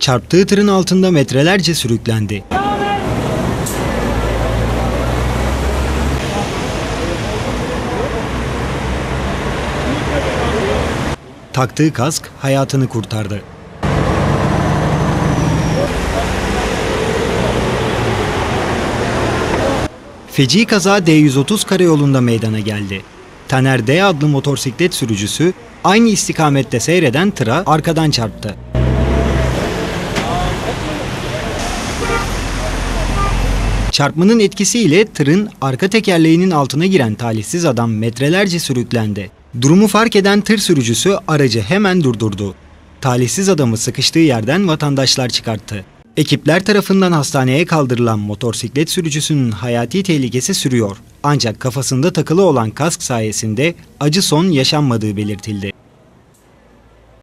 Çarptığı tırın altında metrelerce sürüklendi. Taktığı kask hayatını kurtardı. Feci kaza D130 karayolunda meydana geldi. Taner D adlı motosiklet sürücüsü aynı istikamette seyreden tıra arkadan çarptı. Çarpmanın etkisiyle tırın arka tekerleğinin altına giren talihsiz adam metrelerce sürüklendi. Durumu fark eden tır sürücüsü aracı hemen durdurdu. Talihsiz adamı sıkıştığı yerden vatandaşlar çıkarttı. Ekipler tarafından hastaneye kaldırılan motosiklet sürücüsünün hayati tehlikesi sürüyor. Ancak kafasında takılı olan kask sayesinde acı son yaşanmadığı belirtildi.